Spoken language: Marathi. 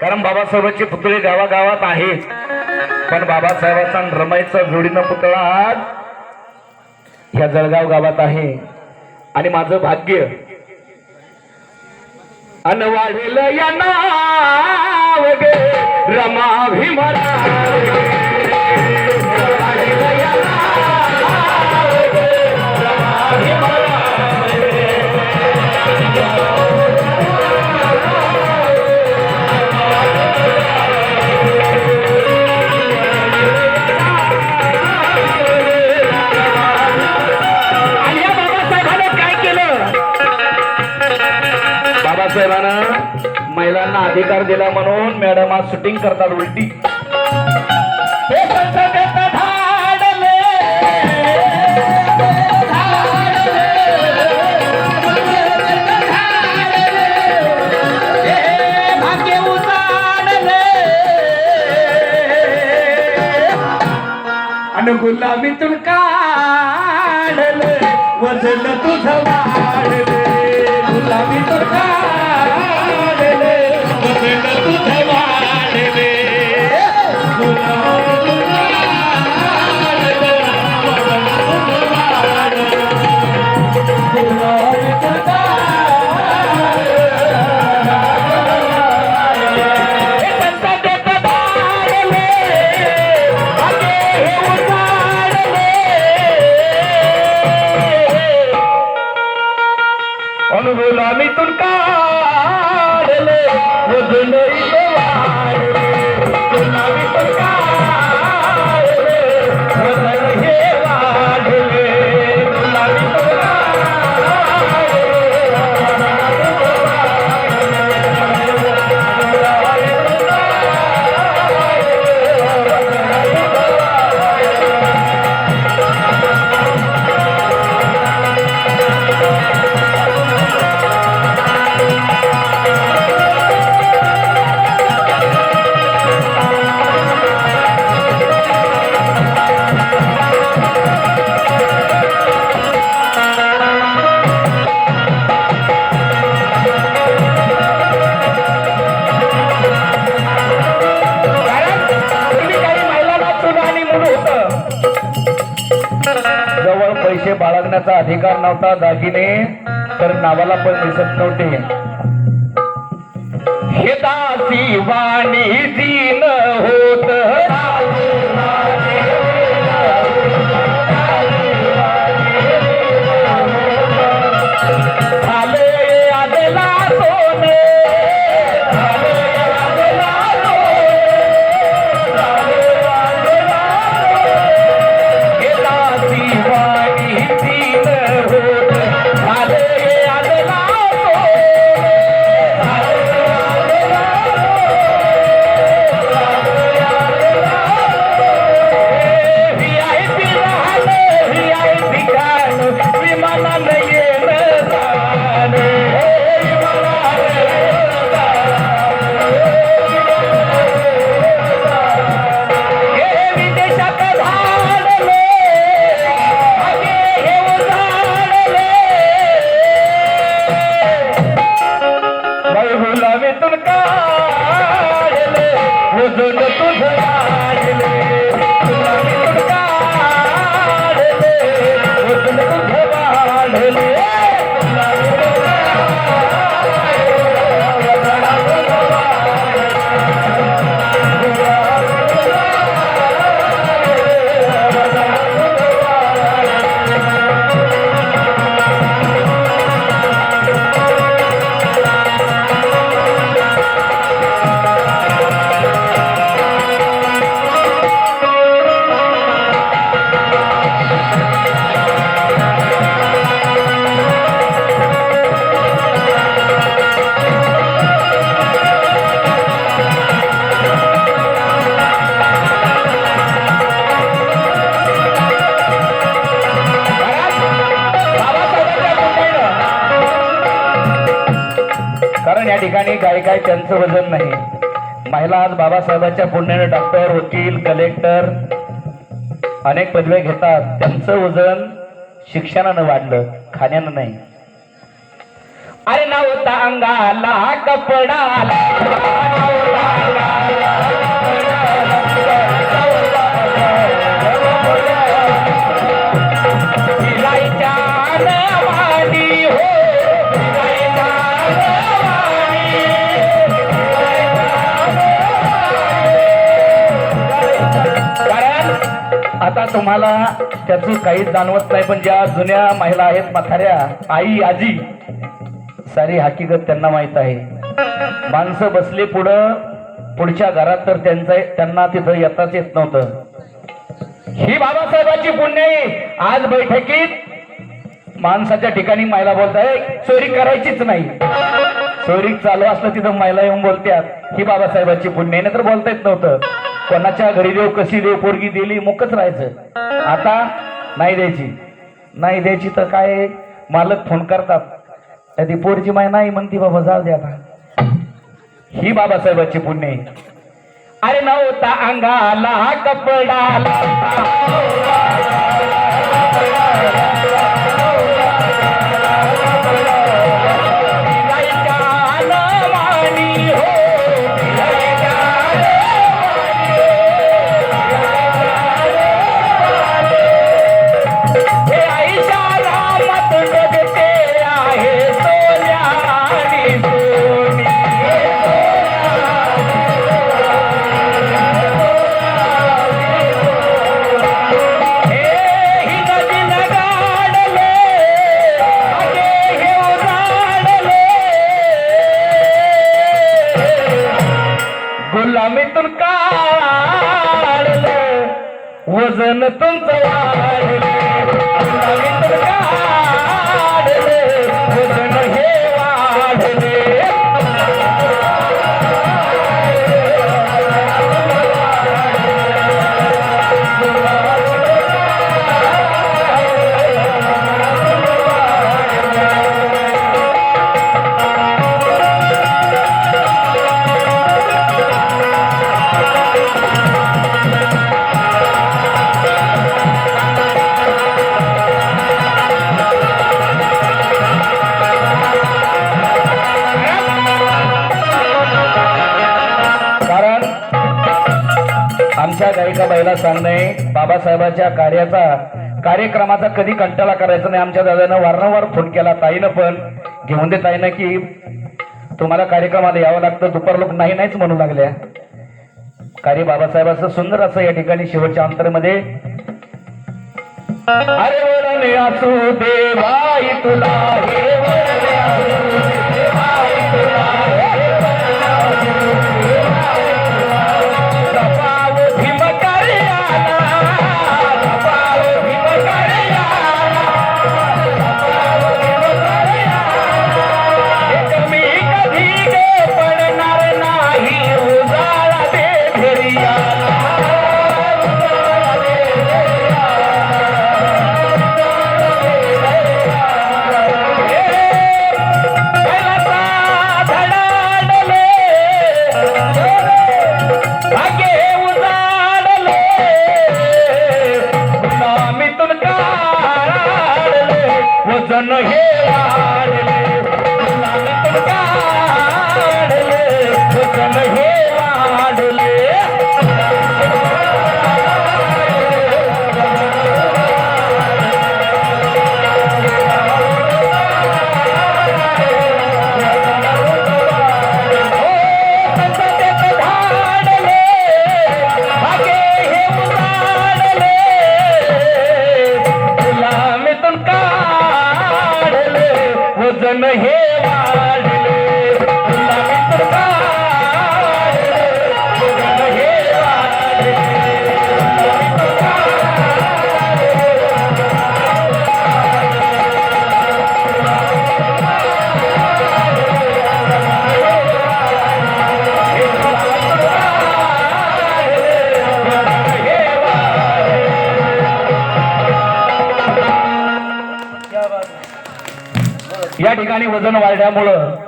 कारण बाबासाहेबांचे पुतळे गावागावात आहेत पण बाबासाहेबांचा आणि रमाईचा जोडीनं पुतळा आज ह्या जळगाव गावात आहे. आणि माझं भाग्य अन वाढेल या नाव गे रमा भीमरा बाबासाहेबांना महिलांना अधिकार दिला म्हणून मॅडम आज शूटिंग करतात उलटी. गुलाबीतून काढले पैसे अधिकार नव्हता दागिने तर नावाला पण दिसत नव्हते. हे दासी वाणी दीन ठिकाणी काय काय त्यांचं वजन नाही. महिला आज बाबासाहेबांच्या पुण्याने डॉक्टर वकील कलेक्टर अनेक पदव्या घेतात. त्यांचं वजन शिक्षणानं वाढलं खाण्यानं नाही. अरे नव्हता अंगाला कपडा तुम्हाला त्याचं काहीच जाणवत नाही पण ज्या जुन्या महिला आहेत म्हाताऱ्या आई आजी सारी हकीकत त्यांना माहीत आहे. माणसं बसले पुढं पुढच्या घरात तर त्यांचं त्यांना तिथं येताच येत नव्हतं. ही बाबासाहेबांची पुण्य आहे. आज बैठकीत माणसाच्या ठिकाणी महिला बोलताय चोरी करायचीच नाही. चोरी चालू असलं तिथं महिला येऊन बोलत्यात. ही बाबासाहेबांची पुण्य तर बोलता येत नव्हतं. कोणाच्या घरी देव कशी देव पोरगी दिली मुकच राहायचं. आता नाही द्यायची. नाही द्यायची तर काय? मालक फोन करतात. तर ती पोरची माय नाही म्हणती बाबा जाऊ दे आता. ही बाबासाहेबाची पुण्य अरे नव्हता अंगाला कपडा. गुलामीतून काढलं. वजन तुमचं वाढले. गुलामीतून काढले. वजन हे वाढले. आमच्या बाईला सांगणे बाबासाहेबांच्या कार्याचा कार्यक्रमाचा कधी कंटाळा करायचा नाही. आमच्या दादानं वारंवार फोन केला ताईनं पण. घेऊन दे ताईनं की तुम्हाला कार्यक्रमाला यावं लागतं. दुपार लोक नाही नाहीच म्हणू लागल्या. कार्य बाबासाहेबांचं सुंदर असं या ठिकाणी शेवटच्या अंतरमध्ये. अरे असू देवाई तुला वजन हे वजन हे वाढ या वजन वाढल्यामुळं